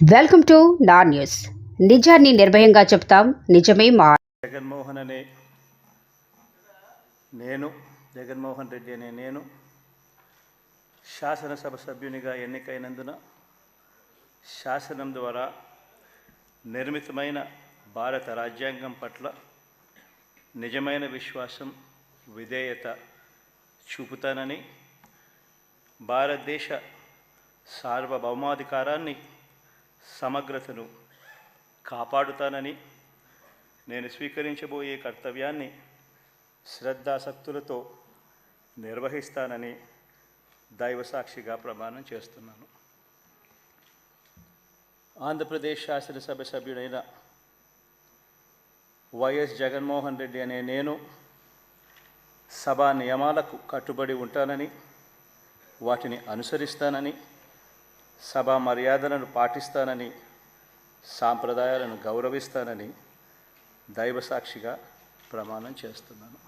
Welcome to నా news. నిజాన్ని నిర్భయంగా చెప్తాం. నిజమే మా జగన్మోహన్ అనే నేను జగన్మోహన్ రెడ్డి అనే నేను శాసనసభ సభ్యునిగా ఎన్నికైనందున శాసనం ద్వారా నిర్మితమైన భారత రాజ్యాంగం పట్ల నిజమైన విశ్వాసం విధేయత చూపుతానని భారతదేశ సార్వభౌమాధికారాన్ని సమగ్రతను కాపాడుతానని నేను స్వీకరించబోయే కర్తవ్యాన్ని శ్రద్ధాసక్తులతో నిర్వహిస్తానని దైవసాక్షిగా ప్రమాణం చేస్తున్నాను. ఆంధ్రప్రదేశ్ శాసనసభ సభ్యుడైన వైఎస్ జగన్మోహన్ రెడ్డి అనే నేను సభా నియమాలకు కట్టుబడి ఉంటానని వాటిని అనుసరిస్తానని సభా మర్యాదలను పాటిస్తానని సాంప్రదాయాలను గౌరవిస్తానని దైవసాక్షిగా ప్రమాణం చేస్తున్నాను.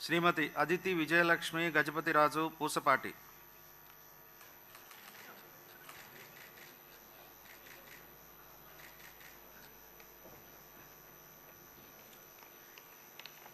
శ్రీమతి అదితి విజయలక్ష్మి గజపతిరాజు పూసపాటి.